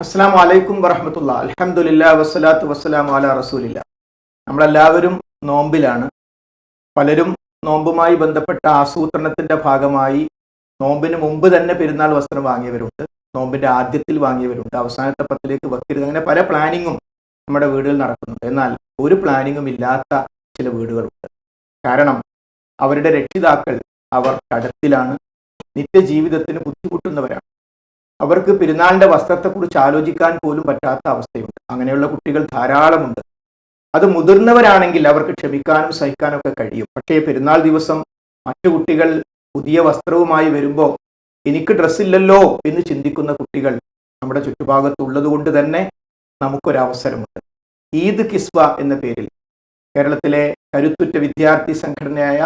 അസ്സാം വലൈക്കും വറഹമത്തുള്ള. അലഹമുല്ല വസ്സലാത്തു വസ്സലാം അല റസൂലില്ല. നമ്മളെല്ലാവരും നോമ്പിലാണ്. പലരും നോമ്പുമായി ബന്ധപ്പെട്ട ആസൂത്രണത്തിന്റെ ഭാഗമായി നോമ്പിന് മുമ്പ് തന്നെ പെരുന്നാൾ വസ്ത്രം വാങ്ങിയവരുണ്ട്. നോമ്പിന്റെ ആദ്യത്തിൽ വാങ്ങിയവരുണ്ട്. അവസാനത്തെ പത്തിലേക്ക് വെക്കരുത് അങ്ങനെ പല പ്ലാനിങ്ങും നമ്മുടെ വീടുകളിൽ നടക്കുന്നുണ്ട്. എന്നാൽ ഒരു പ്ലാനിങ്ങും ഇല്ലാത്ത ചില വീടുകളുണ്ട്. കാരണം അവരുടെ രക്ഷിതാക്കൾ അവർ കടത്തിലാണ് നിത്യജീവിതത്തിന് ബുദ്ധിമുട്ടുന്നവരാണ്. അവർക്ക് പെരുന്നാളിന്റെ വസ്ത്രത്തെക്കുറിച്ച് ആലോചിക്കാൻ പോലും പറ്റാത്ത അവസ്ഥയുണ്ട്. അങ്ങനെയുള്ള കുട്ടികൾ ധാരാളമുണ്ട്. അത് മുതിർന്നവരാണെങ്കിൽ അവർക്ക് ക്ഷമിക്കാനും സഹിക്കാനും ഒക്കെ കഴിയും. പക്ഷേ പെരുന്നാൾ ദിവസം മറ്റു കുട്ടികൾ പുതിയ വസ്ത്രവുമായി വരുമ്പോൾ എനിക്ക് ഡ്രസ്സില്ലല്ലോ എന്ന് ചിന്തിക്കുന്ന കുട്ടികൾ നമ്മുടെ ചുറ്റുഭാഗത്തുള്ളത് കൊണ്ട് തന്നെ നമുക്കൊരവസരമുണ്ട്. ഈദ് കിസ്വ എന്ന പേരിൽ കേരളത്തിലെ കരുത്തുറ്റ വിദ്യാർത്ഥി സംഘടനയായ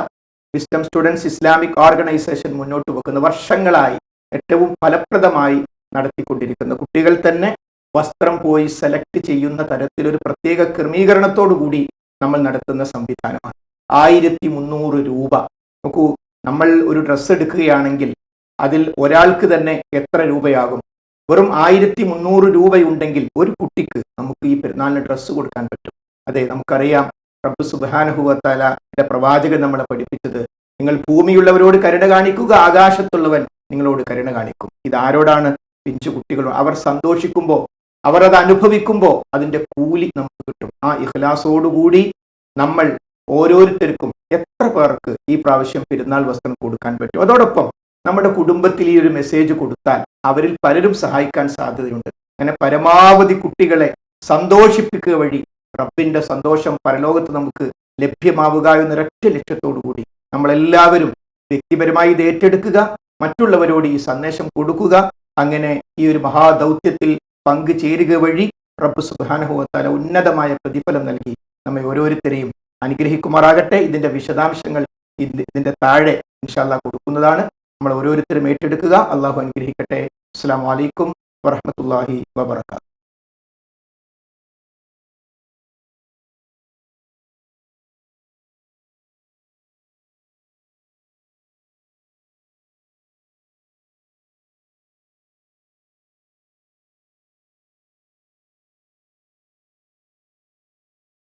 വിസ്റ്റം സ്റ്റുഡൻസ് ഇസ്ലാമിക് ഓർഗനൈസേഷൻ മുന്നോട്ട് വെക്കുന്ന വർഷങ്ങളായി ഏറ്റവും ഫലപ്രദമായി നടത്തിക്കൊണ്ടിരിക്കുന്ന കുട്ടികൾ തന്നെ വസ്ത്രം പോയി സെലക്ട് ചെയ്യുന്ന തരത്തിലൊരു പ്രത്യേക ക്രമീകരണത്തോടു കൂടി നമ്മൾ നടത്തുന്ന സംവിധാനമാണ്. ആയിരത്തി മുന്നൂറ് രൂപ. നോക്കൂ നമ്മൾ ഒരു ഡ്രസ്സ് എടുക്കുകയാണെങ്കിൽ അതിൽ ഒരാൾക്ക് തന്നെ എത്ര രൂപയാകും? വെറും ആയിരത്തി മുന്നൂറ് രൂപയുണ്ടെങ്കിൽ ഒരു കുട്ടിക്ക് നമുക്ക് ഈ പെരുന്നാളിന് ഡ്രസ്സ് കൊടുക്കാൻ പറ്റും. അതെ നമുക്കറിയാം. റബ്ബ് സുബാനുഭവത്താലയുടെ പ്രവാചകൻ നമ്മളെ പഠിപ്പിച്ചത് നിങ്ങൾ ഭൂമിയുള്ളവരോട് കരുണ കാണിക്കുക ആകാശത്തുള്ളവൻ നിങ്ങളോട് കരുണ കാണിക്കും. ഇത് ആരോടാണ് പിഞ്ചു കുട്ടികൾ അവർ സന്തോഷിക്കുമ്പോൾ അവർ അത് അനുഭവിക്കുമ്പോൾ അതിന്റെ കൂലി നമുക്ക് കിട്ടും. ആ ഇഖ്ലാസോടുകൂടി നമ്മൾ ഓരോരുത്തർക്കും എത്ര പേർക്ക് ഈ പ്രാവശ്യം പെരുന്നാൾ വസ്ത്രം കൊടുക്കാൻ പറ്റും. അതോടൊപ്പം നമ്മുടെ കുടുംബത്തിൽ ഈ ഒരു മെസ്സേജ് കൊടുത്താൽ അവരിൽ പലരും സഹായിക്കാൻ സാധ്യതയുണ്ട്. അങ്ങനെ പരമാവധി കുട്ടികളെ സന്തോഷിപ്പിക്കുക വഴി റബ്ബിന്റെ സന്തോഷം പരലോകത്ത് നമുക്ക് ലഭ്യമാവുക എന്നൊരൊറ്റ ലക്ഷ്യത്തോടു കൂടി നമ്മളെല്ലാവരും വ്യക്തിപരമായി ഇത് ഏറ്റെടുക്കുക മറ്റുള്ളവരോട് ഈ സന്ദേശം കൊടുക്കുക അങ്ങനെ ഈ ഒരു മഹാദൗത്യത്തിൽ പങ്കുചേരുക വഴി റബ്ബ് സുഖാനുഭവത്താല ഉന്നതമായ പ്രതിഫലം നൽകി. നമ്മെ ഓരോരുത്തരെയും അനുഗ്രഹിക്കുമാറാകട്ടെ. ഇതിന്റെ വിശദാംശങ്ങൾ ഇതിന്റെ താഴെ ഇൻഷാല്ല കൊടുക്കുന്നതാണ്. നമ്മൾ ഓരോരുത്തരും ഏറ്റെടുക്കുക. അള്ളാഹു അനുഗ്രഹിക്കട്ടെ. അസ്സാം വലൈക്കും വറഹമത്തല്ലാഹി വബർക്കാത്തു